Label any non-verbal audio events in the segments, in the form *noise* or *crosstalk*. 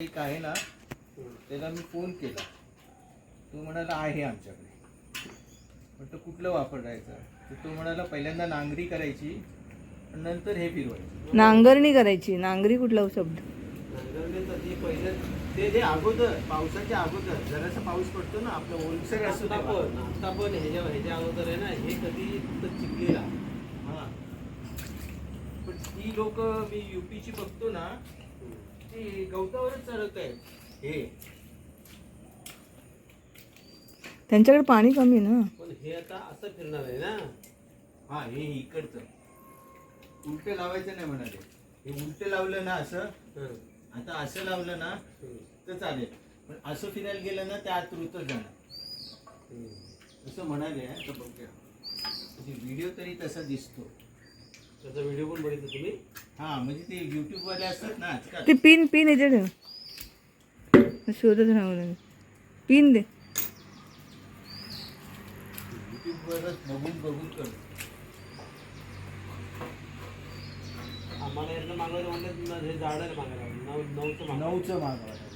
एक आहे ना त्याला मी फोन केला. तो म्हणाला आहे आमच्याकडे. म्हटलं कुठलं वापरायचं? तर तो म्हणाला पहिल्यांदा नांगरी करायची आणि नंतर हे फिरवायचं. नांगरणी करायची. नांगरी कुठला शब्द? नांगरणे तर ते पहिलं ते जे अगोदर पावसाच्या अगोदर जरासा पाऊस पडतो ना आपलं ओलसर असतो तेव्हा. पण आता पण ह्याच्या ह्याच्या अगोदर आहे ना हे कधी चिखलीला. हा. पण ही लोक मी युपीची बघतो ना ते गवतावरच चालत आहेत हे. त्यांच्याकडे पाणी कमी ना? पण हे आता असं फिरणार आहे ना? हा हे इकडचं. उलट लावायचं नाही म्हणाले. हे उलट लावलं ना असं? हं, आता असं लावलं ना तर चालेल. पण असं फिरायला गेलं ना त्या आत रुतच जाणार. असं म्हणाले हा, तर बघूया व्हिडिओ तरी तसा दिसतो. त्याचा व्हिडिओ पण बघितला तुम्ही? हा म्हणजे ते युट्यूब वाले असतात ना आजकाल. ते पिन पिन येते ठेव. शोधत राहू लागेल पिन दे. युट्यूब वरच बघून बघून करतो आम्हाला यातलं मागायला म्हणलं ना, हे झाडाला मागायला. नऊ नऊचं मागायला नऊचं मागवायला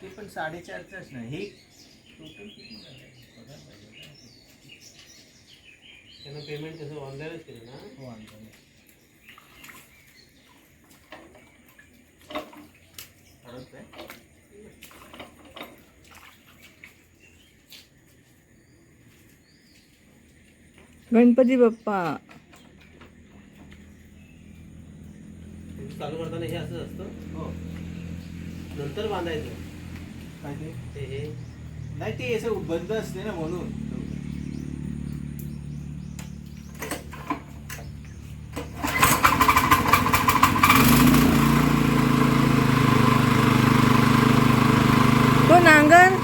ते पण साडेचारचंच नाही. हे टोटल किती ना. त्यानं पेमेंट कसं ऑनलाईनच केलं ना? हो, काय? गणपती बाप्पा. चालू करताना हे असंच असतं? हो. नंतर बांधायचं. नाही ते असं बंद असते ना म्हणून. तो नांगर.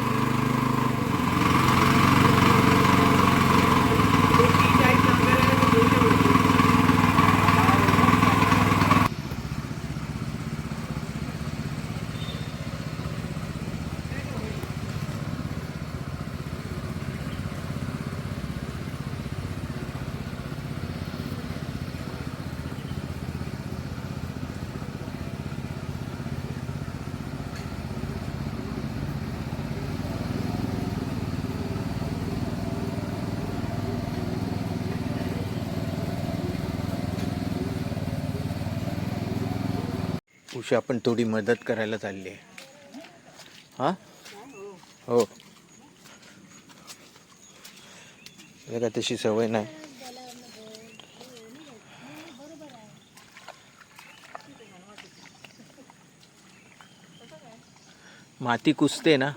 उशी आपण थोडी मदत करायला चालली आहे. हा? हो. जरा तशी सवय नाही. माती कुसते ना.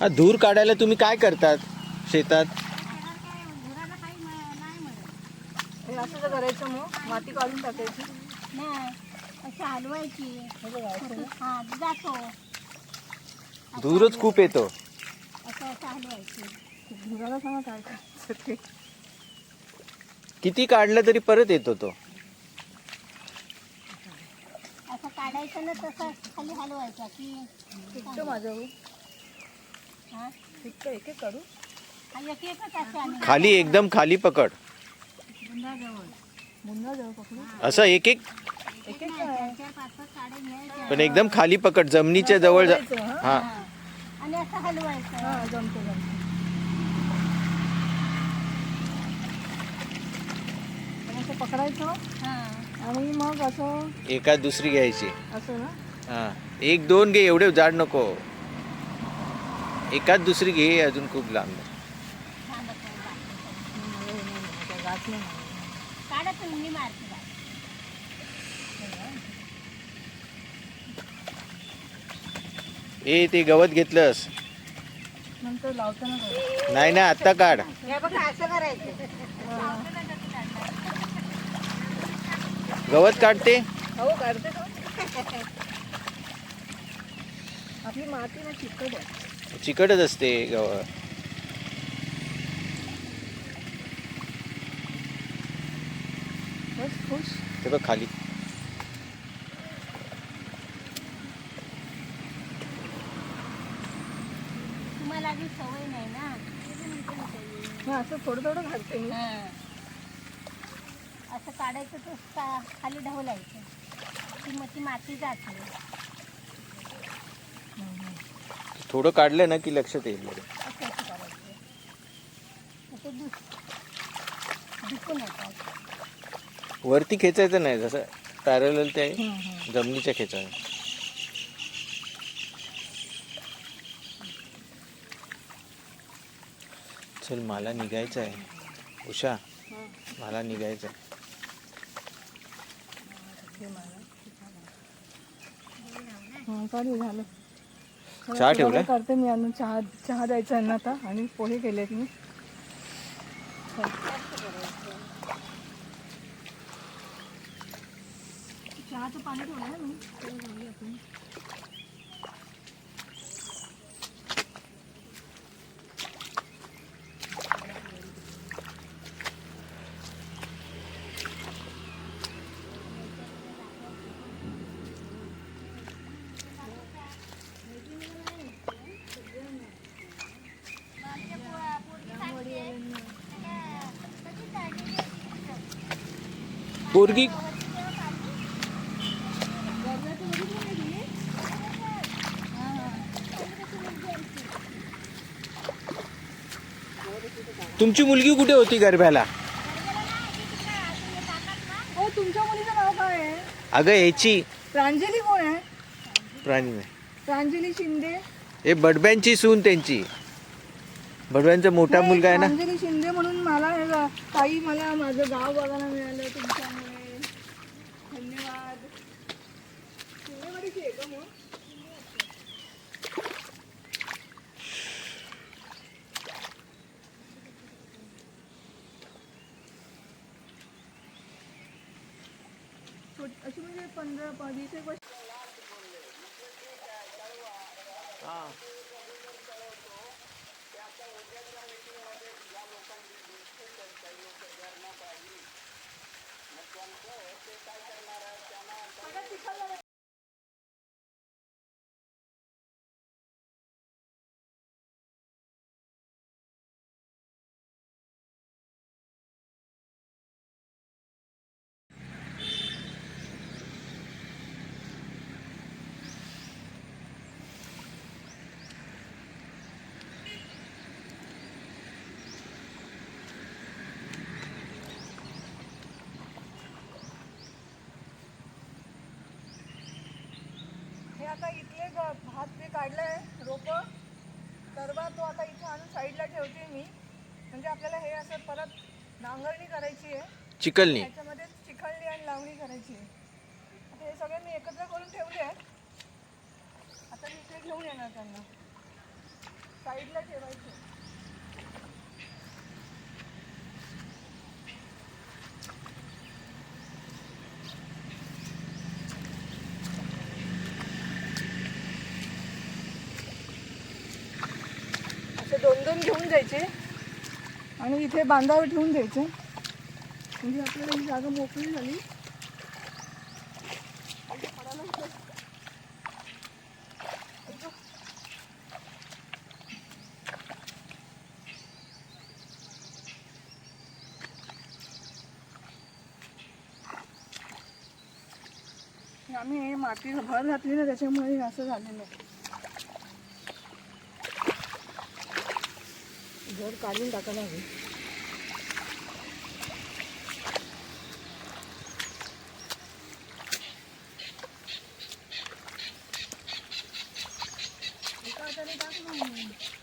हा धूर काढायला तुम्ही काय करतात शेतात? हे असं करायचं मग माती काढून टाकायची. नाही अशी हलवायची. हा जातो. धूरच खूप येतो. असं असं हलवायची. धुराला सांगा काय. किती काढलं तरी परत येतो तो. असं काढायचं ना तसं खाली हलवायचा की टिकतं माझं हो. हा टिकतं एक एक काढू? हा, एक एकच असे आम्ही खाली एकदम खाली पकड. मुन्ना जाऊ पकडू? असं एक एक? एक एक चार चार पाच पाच काढे घ्यायच्या पण एकदम खाली पकड जमिनीच्या जवळ जा- हा. आणि असं हलवायचं. हा जमतं जमतं तर असं पकडायचं हा. आणि मग असं एका दुसरी घ्यायची. असं ना? हा. एक दोन घे एवढे जाड नको. एकाच दुसरी घे अजून खूप लांब. नाही. काढा तुम्ही मी मारते बाई. ए ते गवत घेतलंस. नंतर लावताना. नाही ना आत्ता काढ. हे बघा असं करायचं. गवत काढते? हो काढते *laughs* आपली माती ना चिकट आहे. चिकटच असते गवत ते बघ खाली. तुम्हाला अजून सवय नाही ना. असं थोडं थोडं घालते मी. काढायचं तर का- खाली ढवलायचं. ती मग ती माती जाते. थोडं काढलं ना की लक्षात येईल बरं. असं असं करायचं. मग ते दुस दुखून येतात. वरती खेचायचं नाही जसं पॅरल ते जमिनीच्या खेचायचं. चल मला निघायचं आहे उषा मला निघायचं आहे हा, झालं चहा? करते मी आणून चहा चहा द्यायचा यांना आता आणि पोहे केलेत मी चहाचं पाणी ठेवलं ना मी आपण. पोरगी? तुमची मुलगी कुठे होती गरब्याला हो तुमच्या मुलीचं नाव काय आहे? अगं याची प्रांजली कोण आहे? प्राणी नाही. प्रांजली शिंदे. हे बडब्यांची सून त्यांची. बडब्यांचा मोठा मुलगा आहे ना? प्रांजली शिंदे म्हणून मला हे गा- ताई मला माझं गाव बघायला मिळालं तुमच्यामुळे धन्यवाद शिंदेवाडीची आहे का मग छोट- अशी म्हणजे पंधरा वीस एक वर्ष हे. ते काढलंय रोप. तरवा तो आता इथे आणून साईडला ठेवते मी. म्हणजे आपल्याला हे असं परत नांगरणी करायची आहे. चिकलनी त्याच्यामध्ये चिखलणी आणि लावणी करायची आहे. आता हे सगळे मी एकत्र करून ठेवले आहेत. आता मी इथे घेऊन येणार त्यांना. साईडला ठेवायचे. असे घेऊन जायचे. आणि इथे बांधावर ठेवून द्यायचे. म्हणजे आपल्याला ही जागा मोकळी झाली. आम्ही माती भर घातली ना त्याच्यामुळे असं झालेलं आहे. वर काढून टाकायला हवी. एका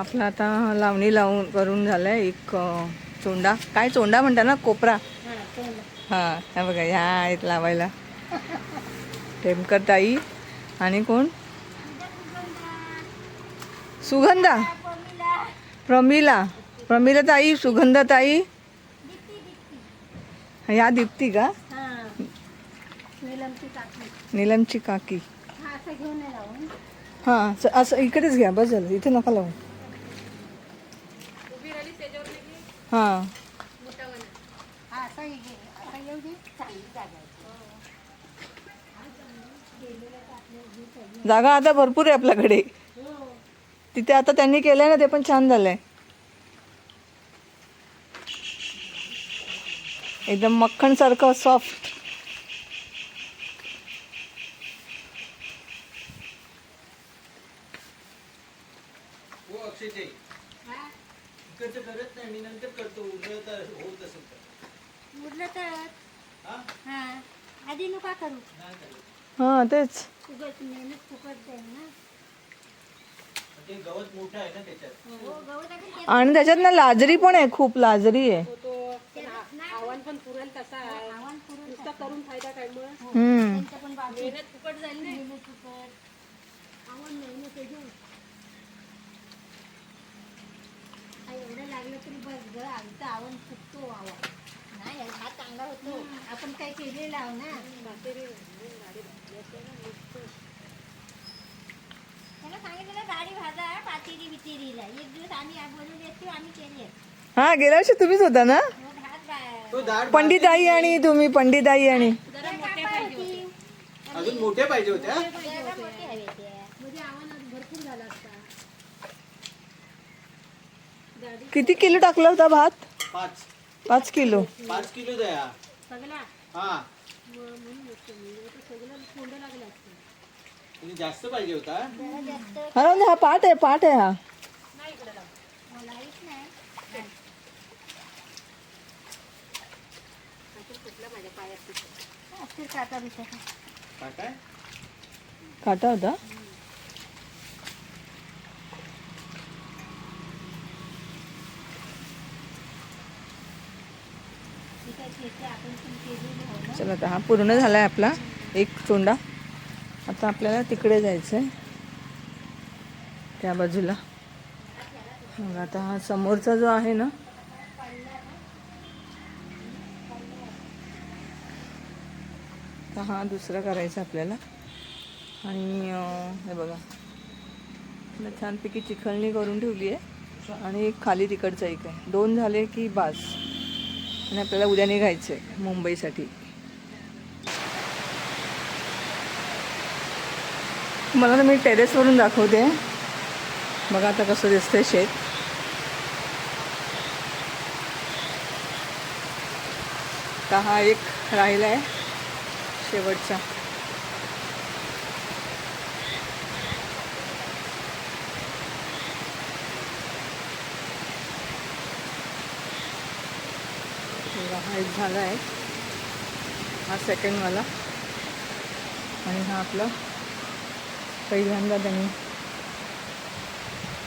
आपला आता लावणी लावून करून झालंय एक चोंडा. काय चोंडा म्हणता ना? कोपरा. हा हे बघा ह्या आहेत लावायला. टेमकर ताई आणि कोण? सुगंधा. प्रमिला. प्रमिला ताई सुगंधा ताई ह्या दीप्ती का? नीलमची काकी. हा असं लावून. इकडेच घ्या बस झालं. इथे नका लावू. हां. हा जागा जागा आता भरपूर आहे आपल्याकडे. तिथे आता त्यांनी केलंय ना ते पण छान झालंय. एकदम मक्खन सारखं सॉफ्ट हो अक्षयचे इकडचं करत नाही मी नंतर करतो उरलं तर होत असेल तर उरलं तर हा हा आधी नका करू. नाही चालेल. हां तेच. उगत मेहनत फुकट जाईल ना. ते गवत मोठं आहे ना त्याच्यात. हो गवत आपण ते- आणि त्याच्यात ना लाजरी पण आहे खूप लाजरी आहे. आव्हान पण पुरेल तसा. आहे आव्हान पुरून नुसता करून फायदा काय मग? हम्म. त्यांचं पण बाजू मेहनत फुकट जाईल नाही. मेहनत फुकट. आव्हान मेहनत आहे घेऊ एवढं लागलं तरी बस ग आमचं आव्हान चुकतो आव्हान हा चांगला होतो. आपण काय केलेलं आहो ना. त्याला सांगितलेलं गाडी भाजा पातेरी बितेरीला एक दिवस आम्ही आ- बनवली असती आम्ही केली. असती. हा गेल्या वर्षी तुम्हीच होता ना? मग हात बा- तो दाढ पंडिताई आणि तुम्ही पंडिताई आणि त्या कापा होती. अजून मोठे पाहिजे होत्या? जागा मोठी हवी होती. म्हणजे आव्हान भरपूर झाला असता. किती किलो टाकला होता भात? पाच. पाच किलो. पाच किलो द्या. सगळा? हा. जास्त पाहिजे होता? जरा जास्त हा म्हणजे हा पाठ आहे पाठ आहे हा. काटा होता ती काय खेळते, आपण पण केलेली आहे ना. चला आता हा पूर्ण झाला आहे आपला एक चोंडा. आता आपल्याला तिकडे जायचं आहे त्या बाजूला. मग आता हा समोरचा जो आहे ना तर हा दुसरा करायचा आपल्याला. आणि हे बघा. छानपैकी चिखलणी करून ठेवली आहे आणि एक खाली तिकडचं एक आहे. दोन झाले की बास. आणि आपल्याला उद्या निघायचं आहे मुंबईसाठी. मला तर मी टेरेसवरून दाखवते. बघा आता कसं दिसतंय शेत. आता हा एक राहिला आहे शेवटचा. बघा, हा एक झाला आहे. हा सेकंडवाला आणि हा आपला पहिल्यांदा त्यांनी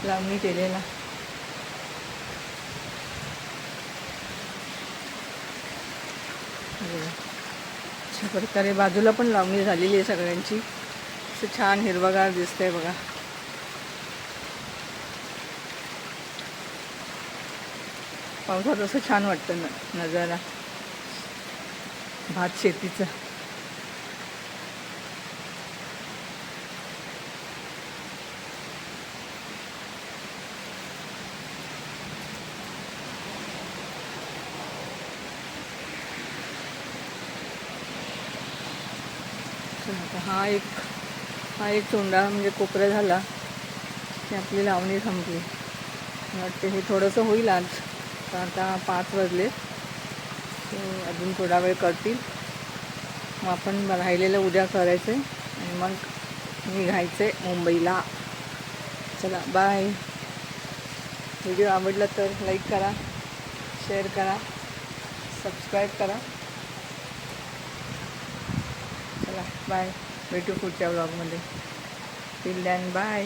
लावणी केलेला. अशा प्रकारे बाजूला पण लावणी झालेली आहे सगळ्यांची. असं छान हिरवागार दिसतंय बघा. पावसात असं छान वाटतं न नजारा. भात शेतीचं. हा एक हा एक चोंडा म्हणजे कोपरा झाला. की आपली लावणी संपली वाटते हे थोडंसं होईल आज. तर आता पाच वाजले. अजून थोडा वेळ करतील. मग आपण राहिलेलं उद्या करायचं आहे आणि मग निघायचं आहे मुंबईला. चला बाय व्हिडिओ आवडला तर लाईक करा शेअर करा सबस्क्राईब करा. चला बाय भेटू पुढच्या ब्लॉगमध्ये टिल दॅन बाय